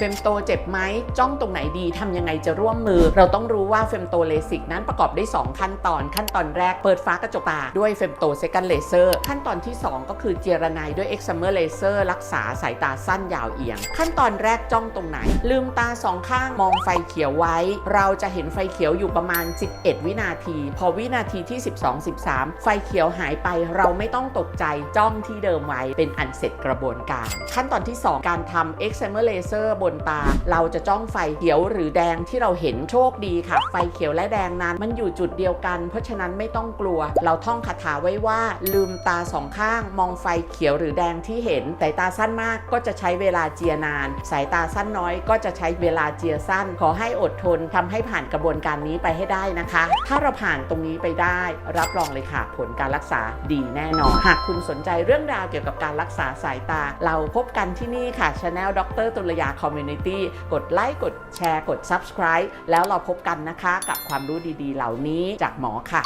เฟมโตเจ็บไหมจ้องตรงไหนดีทำยังไงจะร่วมมือ เราต้องรู้ว่าเฟมโตเลสิกนั้นประกอบได้ 2 ขั้นตอน ขั้นตอนแรกเปิดฟ้ากระจกตาด้วยเฟมโตเซกันเลเซอร์ขั้นตอนที่ 2 ก็คือเจรไนด้วยเอ็กซัมเมอร์เลเซอร์รักษาสายตาสั้นยาวเอียง ขั้นตอนแรกจ้องตรงไหน ลืมตาสองข้างมองไฟเขียวไว้ เราจะเห็นไฟเขียวอยู่ประมาณ 11 วินาที พอวินาทีที่ 12 13 ไฟเขียวหายไปเราไม่ต้องตกใจจ้องที่เดิมไว้เป็นอันเสร็จกระบวนการ ขั้นตอนที่ 2 การทำ e x a m e r laser บนตา เราจะจ้องไฟเขียวหรือแดงที่เราเห็นโชคดีค่ะ ไฟเขียวและแดงนั้น มันอยู่จุดเดียวกัน เพราะฉะนั้นไม่ต้องกลัว เราท่องคาถาไว้ว่าลืมตาสองข้าง มองไฟเขียวหรือแดงที่เห็นสายตาสั้นมากก็จะใช้เวลาเจียนาน สายตาสั้นน้อยก็จะใช้เวลาเจียสั้น ขอให้อดทนทำให้ผ่านกระบวนการนี้ไปให้ได้นะคะ ถ้าเราผ่านตรงนี้ไปได้ รับรองเลยค่ะ ผลการรักษาดีแน่นอน หากคุณสนใจเรื่องราวเกี่ยวกับการรักษาสายตา เราพบกันที่นี่ค่ะช anel ดรตุลยาคอม Community กดไลค์กดแชร์ กด subscribe แล้วเราพบกันนะคะ กับความรู้ดีๆ เหล่านี้จากหมอค่ะ